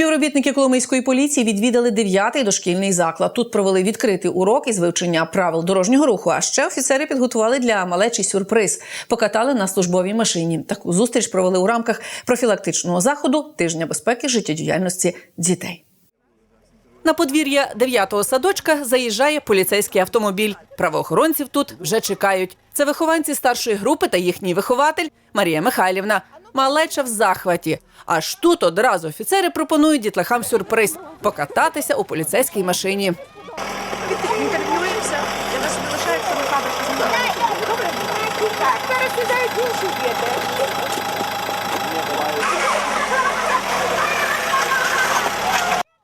Співробітники Коломийської поліції відвідали дев'ятий дошкільний заклад. Тут провели відкритий урок із вивчення правил дорожнього руху. А ще офіцери підготували для малечі сюрприз. Покатали на службовій машині. Таку зустріч провели у рамках профілактичного заходу тижня безпеки життєдіяльності дітей. На подвір'я дев'ятого садочка заїжджає поліцейський автомобіль. Правоохоронців тут вже чекають. Це вихованці старшої групи та їхній вихователь Марія Михайлівна. Малеча в захваті. Аж тут одразу офіцери пропонують дітлахам сюрприз покататися у поліцейській машині. Інтерв'юємося. Я вас залишаю, якщо ви кадр. Добре? Зараз сідають інші діти.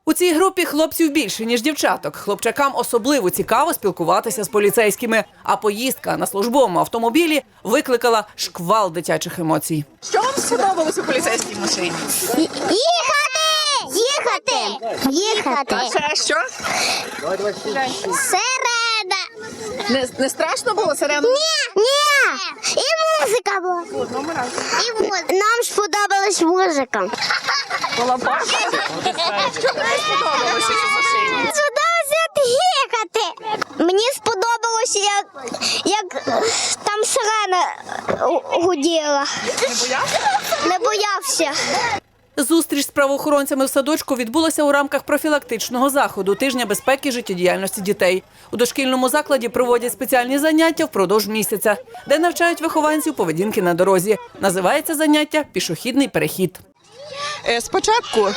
У цій групі хлопців більше ніж дівчаток. Хлопчакам особливо цікаво спілкуватися з поліцейськими. А поїздка на службовому автомобілі викликала шквал дитячих емоцій. Що вам сподобалось у поліцейській машині? Їхати! Їхати! Їхати! Ще що? Сирена! Не, не страшно було сирену? Ні! Ні! І музика була. І музика. Нам сподобалась музика. Була баша. Що тобі сподобалося у машині? Сподобалося їхати. Мені сподобалося, як, як там сирена гуділа. Не боявся? Не боявся. Зустріч з правоохоронцями в садочку відбулася у рамках профілактичного заходу тижня безпеки життєдіяльності дітей. У дошкільному закладі проводять спеціальні заняття впродовж місяця, де навчають вихованців поведінки на дорозі. Називається заняття пішохідний перехід. Е, Спочатку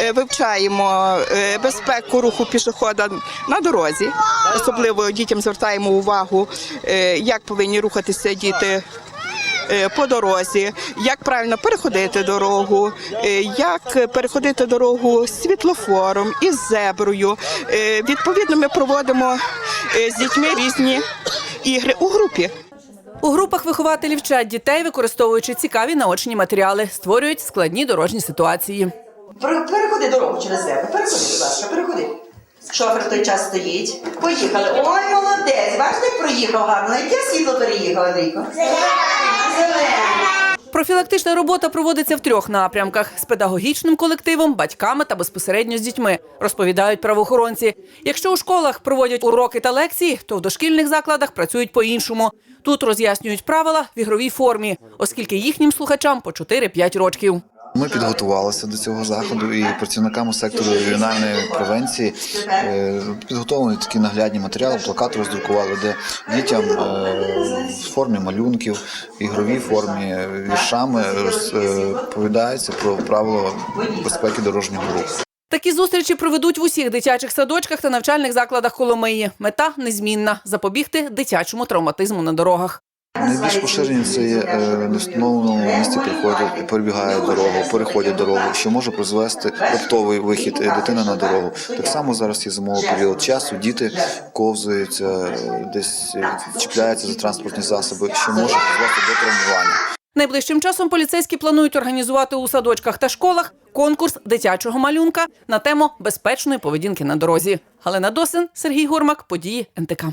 е, вивчаємо е, безпеку руху пішохода на дорозі. Особливо дітям звертаємо увагу, як повинні рухатися діти. По дорозі, як правильно переходити дорогу, як переходити дорогу з світлофором із зеброю. Відповідно, ми проводимо з дітьми різні ігри у групі. У групах вихователі вчать дітей, використовуючи цікаві наочні матеріали, створюють складні дорожні ситуації. Переходи дорогу через себе. Переходи, будь ласка, переходи. Шофер той час стоїть. Поїхали. Ой, молодець. Бачите, проїхав гарно. Яке світло переїхав, Андрійко? Зелене. Профілактична робота проводиться в трьох напрямках: з педагогічним колективом, батьками та безпосередньо з дітьми, розповідають правоохоронці. Якщо у школах проводять уроки та лекції, то в дошкільних закладах працюють по-іншому. Тут роз'яснюють правила в ігровій формі, оскільки їхнім слухачам по 4-5 років. Ми підготувалися до цього заходу і працівниками сектору регіональної превенції е, підготовлені такі наглядні матеріали, плакат роздрукували, де дітям е, в формі малюнків, ігровій формі, е, віршами розповідається про правила безпеки дорожнього руху. Такі зустрічі проведуть в усіх дитячих садочках та навчальних закладах Коломиї. Мета незмінна запобігти дитячому травматизму на дорогах. Найбільш поширені це є е, не встановленому місці приходять, перебігають дорогу, переходять дорогу, що може призвести раптовий вихід е, дитини на дорогу. Так само зараз є зимовий період часу. Діти ковзуються, е, десь е, чіпляються за транспортні засоби, що може призвести до травмування. Найближчим часом поліцейські планують організувати у садочках та школах конкурс дитячого малюнка на тему безпечної поведінки на дорозі. Галина Досин, Сергій Гурмак, події НТК.